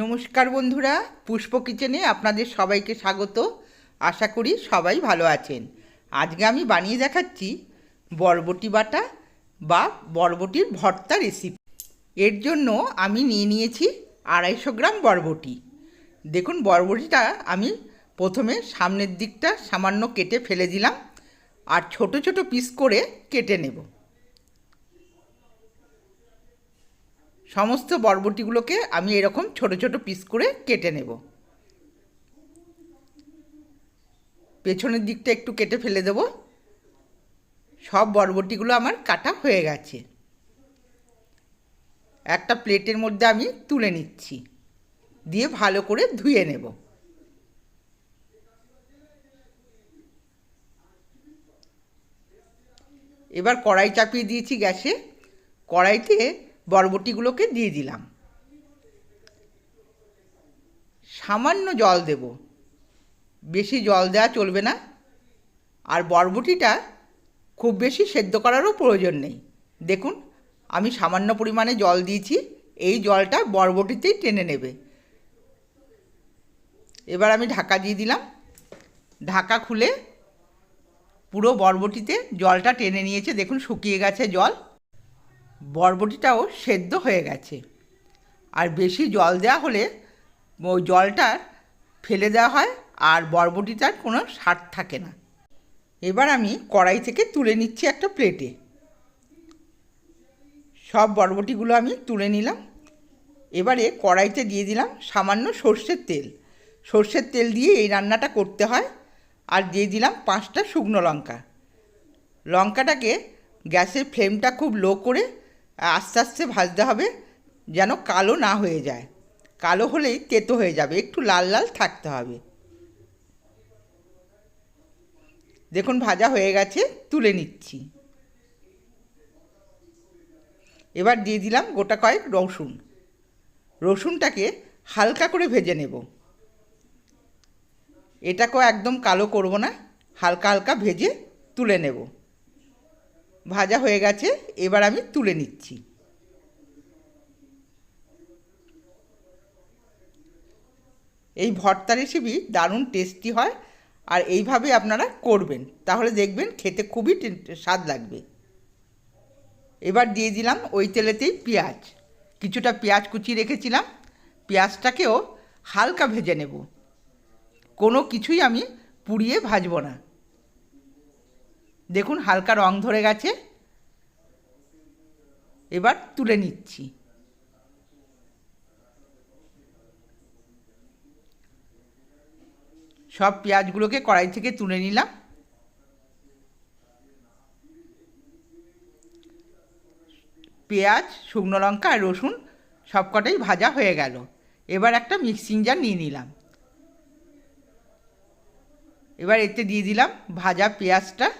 নমস্কার বন্ধুরা, পুষ্প কিচেনে আপনাদের সবাইকে স্বাগত। আশা করি সবাই ভালো আছেন। আজকে আমি বানিয়ে দেখাচ্ছি বরবটি বাটা বা বরবটির ভর্তা রেসিপি এর জন্য আমি নিয়ে নিয়েছি আড়াইশো গ্রাম বরবটি। দেখুন, বরবটিটা আমি প্রথমে সামনের দিকটা সামান্য কেটে ফেলে দিলাম আর ছোট ছোট পিস করে কেটে নেব। সমস্ত বরবটিগুলোকে আমি এরকম ছোট ছোট পিস করে কেটে নেব। পেছনের দিকটা একটু কেটে ফেলে দেব। সব বরবটিগুলো আমার কাটা হয়ে গেছে। একটা প্লেটের মধ্যে আমি তুলে নিচ্ছি। দিয়ে ভালো করে ধুয়ে নেব। এবার কড়াই চাপিয়ে দিয়েছি গ্যাসে। কড়াইতে বরবটিগুলোকে দিয়ে দিলাম। সামান্য জল দেব। বেশি জল দেওয়া চলবে না। আর বরবটিটা খুব বেশি সেদ্ধ করারও প্রয়োজন নেই। দেখুন, আমি সামান্য পরিমাণে জল দিয়েছি। এই জলটা বরবটিতেই টেনে নেবে। এবার আমি ঢাকা দিয়ে দিলাম। ঢাকা খুলে পুরো বরবটিতে জলটা টেনে নিয়েছে। দেখুন, শুকিয়ে গেছে জল। বরবটিটাও সেদ্ধ হয়ে গেছে। আর বেশি জল দেওয়া হলে ওই জলটা ফেলে দেওয়া হয় আর বরবটিটার কোনো স্বাদ থাকে না। এবার আমি কড়াই থেকে তুলে নিচ্ছি একটা প্লেটে। সব বরবটিগুলো আমি তুলে নিলাম। এবারে কড়াইতে দিয়ে দিলাম সামান্য সর্ষের তেল। সর্ষের তেল দিয়ে এই রান্নাটা করতে হয় আর দিয়ে দিলাম পাঁচটা শুকনো লঙ্কা। লঙ্কাটাকে গ্যাসের ফ্লেমটা খুব লো করে আস্তে আস্তে ভাজতে হবে যেন কালো না হয়ে যায়। কালো হলেই তেতো হয়ে যাবে, একটু লাল লাল থাকতে হবে। দেখুন, ভাজা হয়ে গেছে, তুলে নিচ্ছি। এবার দিয়ে দিলাম গোটা কয়েক রসুন। রসুনটাকে হালকা করে ভেজে নেব। এটাকেও একদম কালো করব না, হালকা হালকা ভেজে তুলে নেব। ভাজা হয়ে গেছে, এবার আমি তুলে নিচ্ছি। এই ভর্তা রেসিপি দারুণ টেস্টি হয়, আর এইভাবে আপনারা করবেন। তাহলে দেখবেন খেতে খুবই স্বাদ লাগবে। এবার দিয়ে দিলাম ওই তেলেতেই পেঁয়াজ। কিছুটা পেঁয়াজ কুচিয়ে রেখেছিলাম, পেঁয়াজটাকেও হালকা ভেজে নেব। কোনো কিছুই আমি পুড়িয়ে ভাজবো না। দেখুন, হালকা রং ধরে গেছে। এবার তুলে নিচ্ছি। সব পেঁয়াজগুলোকে কড়াই থেকে তুলে নিলাম। পেঁয়াজ, শুকনো লঙ্কা আর রসুন সবকটাই ভাজা হয়ে গেল। এবার একটা মিক্সিং জার নিয়ে নিলাম। এবার এতে দিয়ে দিলাম ভাজা পেঁয়াজটা।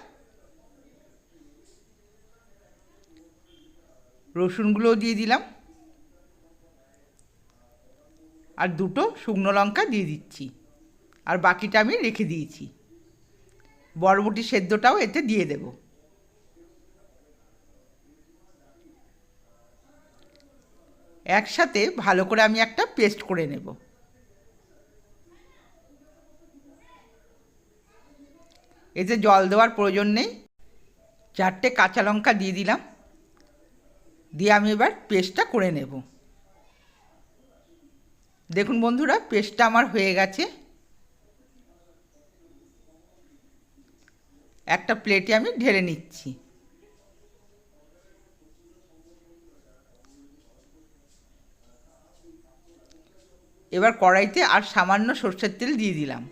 রসুনগুলোও দিয়ে দিলাম। আর দুটো শুকনো লঙ্কা দিয়ে দিচ্ছি। আর বাকিটা আমি রেখে দিয়েছি। বরবটি সেদ্ধটাও এতে দিয়ে দেব। একসাথে ভালো করে আমি একটা পেস্ট করে নেব। এতে জল দেওয়ার প্রয়োজন নেই। চারটে কাঁচা লঙ্কা দিয়ে দিলাম। দিয়ে আমি এবার পেস্টটা করে নেব। দেখুন বন্ধুরা, পেস্টটা আমার হয়ে গেছে। একটা প্লেটে আমি ঢেলে নিচ্ছি। এবার কড়াইতে আর সামান্য সর্ষের তেল দিয়ে দিলাম।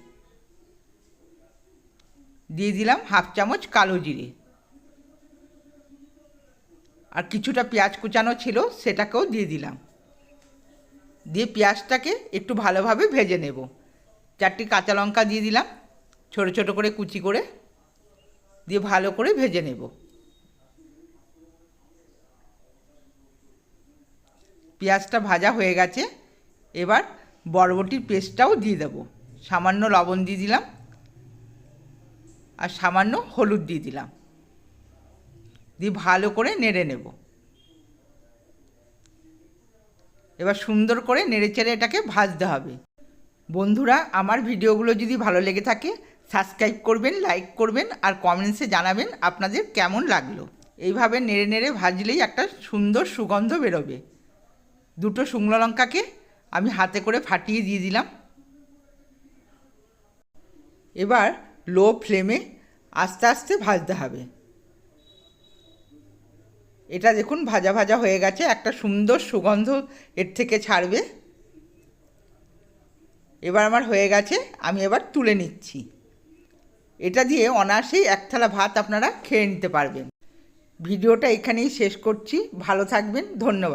দিয়ে দিলাম হাফ চামচ কালো জিরে। আর কিছুটা পেঁয়াজ কুচানো ছিল, সেটাকেও দিয়ে দিলাম। দিয়ে পেঁয়াজটাকে একটু ভালোভাবে ভেজে নেব। চারটি কাঁচা লঙ্কা দিয়ে দিলাম, ছোট ছোট করে কুচি করে দিয়ে ভালো করে ভেজে নেব। পেঁয়াজটা ভাজা হয়ে গেছে, এবার বরবটির পেস্টটাও দিয়ে দেবো। সামান্য লবণ দিয়ে দিলাম, আর সামান্য হলুদ দিয়ে দিলাম। দিয়ে ভালো করে নেড়ে নেব। এবার সুন্দর করে নেড়েচেড়ে এটাকে ভাজতে হবে। বন্ধুরা, আমার ভিডিওগুলো যদি ভালো লেগে থাকে, সাবস্ক্রাইব করবেন, লাইক করবেন আর কমেন্টসে জানাবেন আপনাদের কেমন লাগল। এইভাবে নেড়ে নেড়ে ভাজলেই একটা সুন্দর সুগন্ধ বেরোবে। দুটো শুকনো লঙ্কাকে আমি হাতে করে ফাটিয়ে দিয়ে দিলাম। এবার লো ফ্লেমে আস্তে আস্তে ভাজতে হবে। এটা দেখুন, ভাজা ভাজা হয়ে গেছে, একটা সুন্দর সুগন্ধ এর থেকে ছাড়বে। এবার আমার হয়ে গেছে, আমি এবার তুলে নিচ্ছি। এটা দিয়ে অনায়াসেই এক থালা ভাত আপনারা খেয়ে নিতে পারবেন। ভিডিওটা এখানেই শেষ করছি, ভালো থাকবেন, ধন্যবাদ।